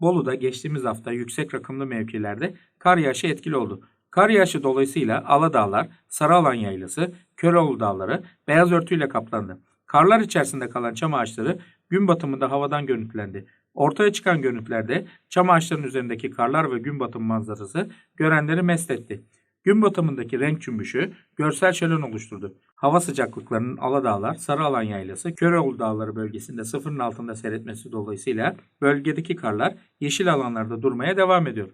Bolu'da geçtiğimiz hafta yüksek rakımlı mevkilerde kar yağışı etkili oldu. Kar yağışı dolayısıyla Aladağlar, Sarıalan Yaylası, Köroğlu Dağları beyaz örtüyle kaplandı. Karlar içerisinde kalan çam ağaçları gün batımında havadan görüntülendi. Ortaya çıkan görüntülerde çam ağaçlarının üzerindeki karlar ve gün batımı manzarası görenleri mest etti. Gün batımındaki renk cümbüşü görsel şölen oluşturdu. Hava sıcaklıklarının Aladağlar, Sarıalan Yaylası, Köroğlu Dağları bölgesinde sıfırın altında seyretmesi dolayısıyla bölgedeki karlar yeşil alanlarda durmaya devam ediyor.